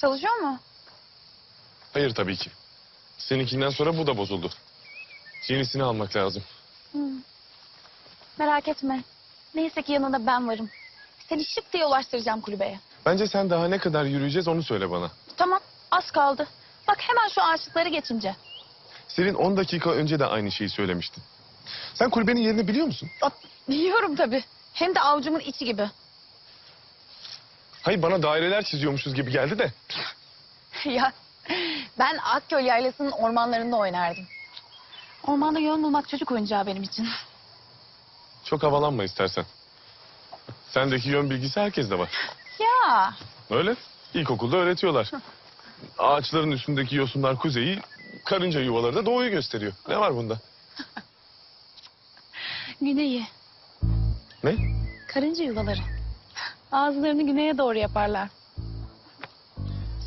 Çalışıyor mu? Hayır tabii ki. Seninkinden sonra bu da bozuldu. Yenisini almak lazım. Hı. Merak etme. Neyse ki yanında ben varım. Seni şıp diye ulaştıracağım kulübeye. Bence sen daha ne kadar yürüyeceğiz onu söyle bana. Tamam az kaldı. Bak hemen şu ağaçlıkları geçince. Selin 10 dakika önce de aynı şeyi söylemiştin. Sen kulübenin yerini biliyor musun? Aa, Biliyorum tabii. Hem de avucumun içi gibi. Hayır bana daireler çiziyormuşuz gibi geldi de. ya ben Akköl Yaylası'nın ormanlarında oynardım. Ormanda yön bulmak çocuk oyuncağı benim için. Çok havalanma istersen. Sendeki yön bilgisi herkeste var. Ya Öyle. İlkokulda öğretiyorlar. Ağaçların üstündeki yosunlar kuzeyi, karınca yuvaları da doğuyu gösteriyor. Ne var bunda? güneyi. Ne? Karınca yuvaları. Ağızlarını güneye doğru yaparlar.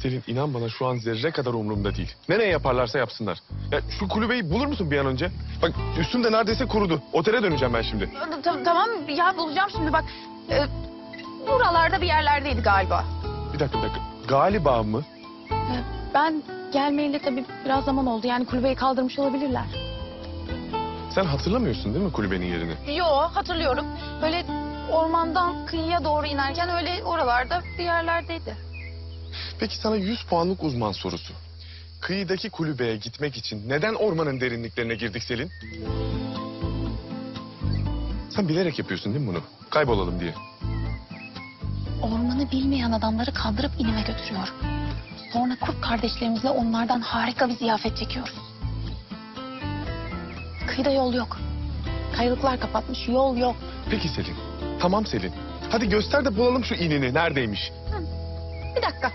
Selin inan bana şu an zerre kadar umurumda değil. Nereye yaparlarsa yapsınlar. Ya şu kulübeyi bulur musun bir an önce? Bak üstüm de neredeyse kurudu. Otele döneceğim ben şimdi. Ta- tamam ya bulacağım şimdi bak. Ee, buralarda bir yerlerdeydi galiba. Bir dakika bir dakika. Galiba mı? Ee, ben gelmeyeli tabii biraz zaman oldu. Yani kulübeyi kaldırmış olabilirler. Sen hatırlamıyorsun değil mi kulübenin yerini? Yo hatırlıyorum. Böyle ormandan kıyıya doğru inerken öyle oralarda bir yerlerdeydi. Peki sana 100 puanlık uzman sorusu. Kıyıdaki kulübeye gitmek için neden ormanın derinliklerine girdik Selin? Sen bilerek yapıyorsun değil mi bunu? Kaybolalım diye. Ormanı bilmeyen adamları kandırıp inime götürüyorum. Sonra kurt kardeşlerimizle onlardan harika bir ziyafet çekiyoruz. Kıyıda yol yok. Kayalıklar kapatmış, yol yok. Peki Selin. Tamam Selin. Hadi göster de bulalım şu inini. Neredeymiş? Bir dakika.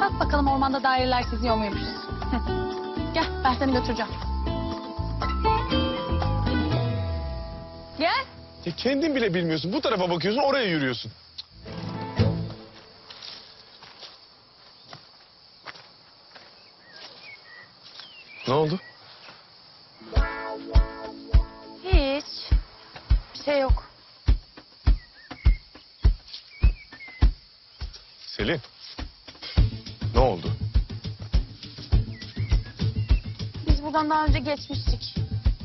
Bak bakalım ormanda daireler çiziyor muymuşuz. Hı. Gel ben seni götüreceğim. Gel. Ya kendin bile bilmiyorsun. Bu tarafa bakıyorsun oraya yürüyorsun. Ne oldu? Hiç. Bir şey yok. Selin. Ne oldu? Biz buradan daha önce geçmiştik.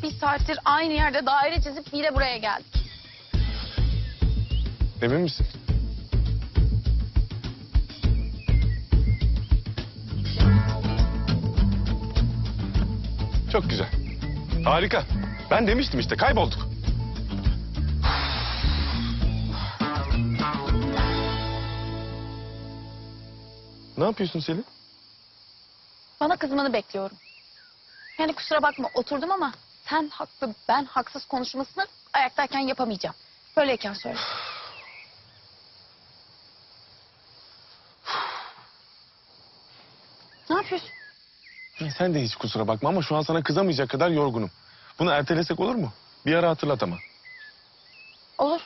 Bir saattir aynı yerde daire çizip yine buraya geldik. Emin misin? Çok güzel. Harika. Ben demiştim işte kaybolduk. Ne yapıyorsun Selin? Bana kızmanı bekliyorum. Yani kusura bakma oturdum ama sen haklı ben haksız konuşmasını ayaktayken yapamayacağım. Böyleyken söyle. ne yapıyorsun? Sen de hiç kusura bakma ama şu an sana kızamayacak kadar yorgunum. Bunu ertelesek olur mu? Bir ara hatırlat ama. Olur.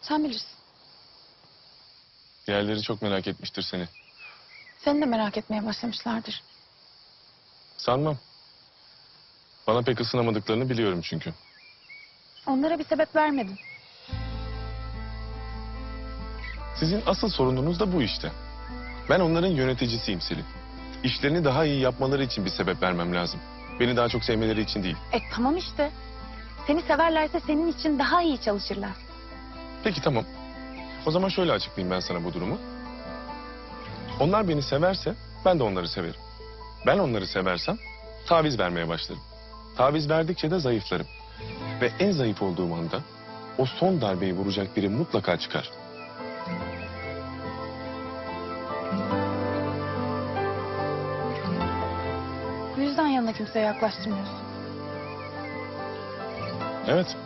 Sen bilirsin. Diğerleri çok merak etmiştir seni. Seni de merak etmeye başlamışlardır. Sanmam. Bana pek ısınamadıklarını biliyorum çünkü. Onlara bir sebep vermedin. Sizin asıl sorununuz da bu işte. Ben onların yöneticisiyim Selin. İşlerini daha iyi yapmaları için bir sebep vermem lazım. Beni daha çok sevmeleri için değil. E tamam işte. Seni severlerse senin için daha iyi çalışırlar. Peki tamam. O zaman şöyle açıklayayım ben sana bu durumu. Onlar beni severse ben de onları severim. Ben onları seversem taviz vermeye başlarım. Taviz verdikçe de zayıflarım. Ve en zayıf olduğum anda o son darbeyi vuracak biri mutlaka çıkar. Bu yüzden yanına kimseye yaklaştırmıyorsun. Evet.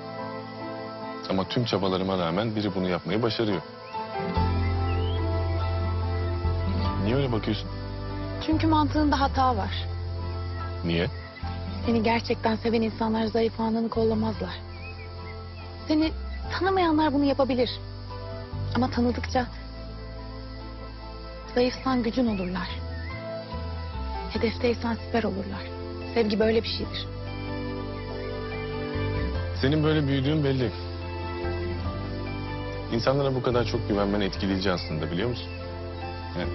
Ama tüm çabalarıma rağmen biri bunu yapmayı başarıyor. Niye öyle bakıyorsun? Çünkü mantığında hata var. Niye? Seni gerçekten seven insanlar zayıf anını kollamazlar. Seni tanımayanlar bunu yapabilir. Ama tanıdıkça zayıfsan gücün olurlar. Hedefteysen siper olurlar. Sevgi böyle bir şeydir. Senin böyle büyüdüğün belli. İnsanlara bu kadar çok güvenmen etkileyici aslında biliyor musun? Yani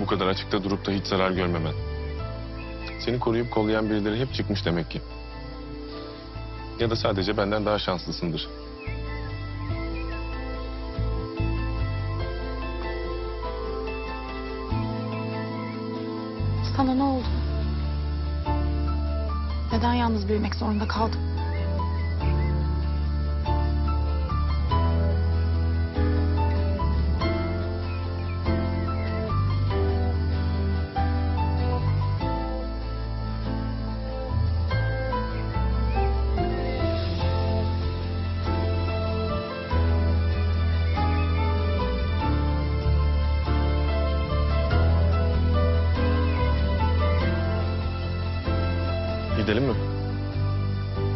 bu kadar açıkta durup da hiç zarar görmemen. Seni koruyup kollayan birileri hep çıkmış demek ki. Ya da sadece benden daha şanslısındır. Sana ne oldu? Neden yalnız büyümek zorunda kaldın?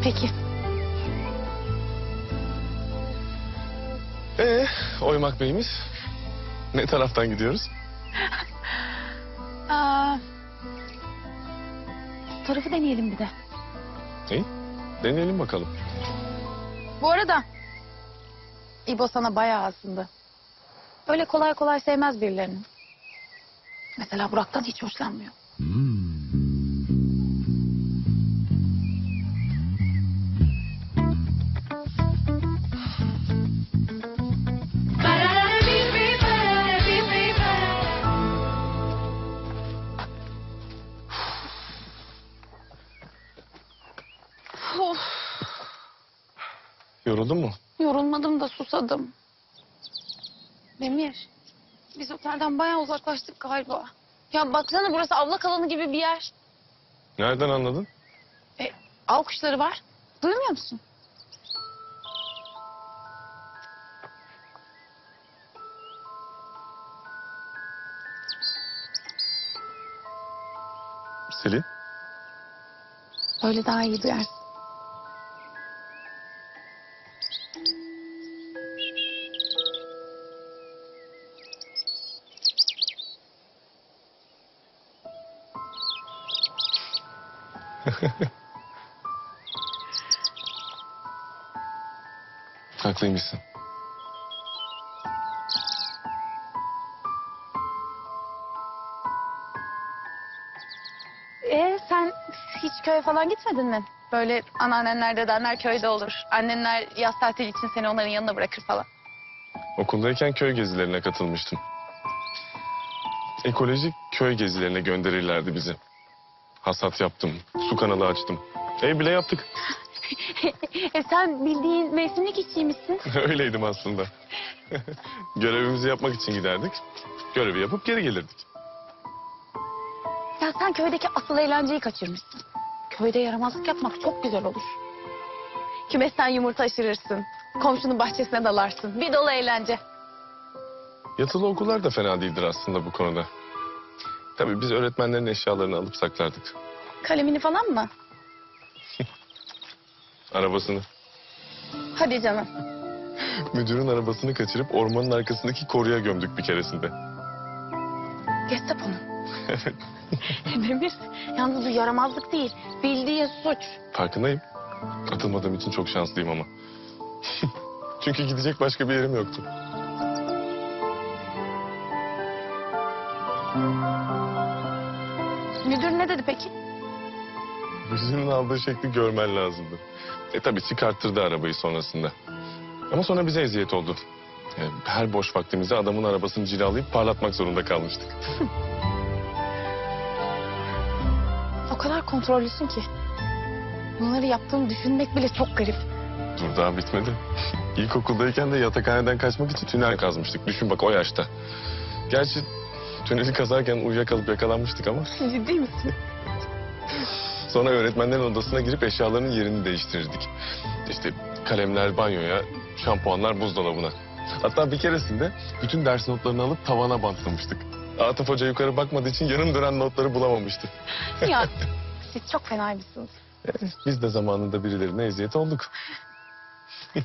Peki. Ee, Oymak Bey'imiz. Ne taraftan gidiyoruz? Aa, tarafı deneyelim bir de. İyi, deneyelim bakalım. Bu arada İbo sana bayağı aslında. Öyle kolay kolay sevmez birilerini. Mesela Burak'tan hiç hoşlanmıyor. Yoruldun mu? yorulmadım da susadım. Demir, biz otelden bayağı uzaklaştık galiba. Ya baksana burası avlak alanı gibi bir yer. Nereden anladın? E, av kuşları var. Duymuyor musun? Selin. Böyle daha iyi duyarsın. Haklıymışsın. E sen hiç köye falan gitmedin mi? Böyle anneannenler, dedenler köyde olur. Annenler yaz tatili için seni onların yanına bırakır falan. Okuldayken köy gezilerine katılmıştım. Ekolojik köy gezilerine gönderirlerdi bizi. Hasat yaptım, su kanalı açtım. Ev bile yaptık. e sen bildiğin mevsimlik işçiymişsin. Öyleydim aslında. Görevimizi yapmak için giderdik. Görevi yapıp geri gelirdik. Ya sen köydeki asıl eğlenceyi kaçırmışsın. Köyde yaramazlık yapmak çok güzel olur. Kümesten yumurta aşırırsın. Komşunun bahçesine dalarsın. Bir dolu eğlence. Yatılı okullar da fena değildir aslında bu konuda. Tabii biz öğretmenlerin eşyalarını alıp saklardık. Kalemini falan mı? Arabasını. Hadi canım. Müdürün arabasını kaçırıp ormanın arkasındaki koruya gömdük bir keresinde. Gestapo'nun. Demir, yalnız bu yaramazlık değil. Bildiğin suç. Farkındayım. Atılmadığım için çok şanslıyım ama. Çünkü gidecek başka bir yerim yoktu. Müdür ne dedi peki? Müdürün aldığı şekli görmen lazımdı. E tabii çıkarttırdı arabayı sonrasında. Ama sonra bize eziyet oldu. E, her boş vaktimizde adamın arabasını cilalayıp parlatmak zorunda kalmıştık. O kadar kontrollüsün ki. Bunları yaptığını düşünmek bile çok garip. Dur daha bitmedi. İlkokuldayken de yatakhaneden kaçmak için tünel kazmıştık. Düşün bak o yaşta. Gerçi tüneli kazarken uyuyakalıp yakalanmıştık ama... Ciddi misin? Sonra öğretmenlerin odasına girip eşyalarının yerini değiştirirdik. İşte kalemler banyoya, şampuanlar buzdolabına. Hatta bir keresinde bütün ders notlarını alıp tavana bantlamıştık. Atıf Hoca yukarı bakmadığı için yarım dönen notları bulamamıştı. ya siz çok fenaymışsınız. Biz de zamanında birilerine eziyet olduk.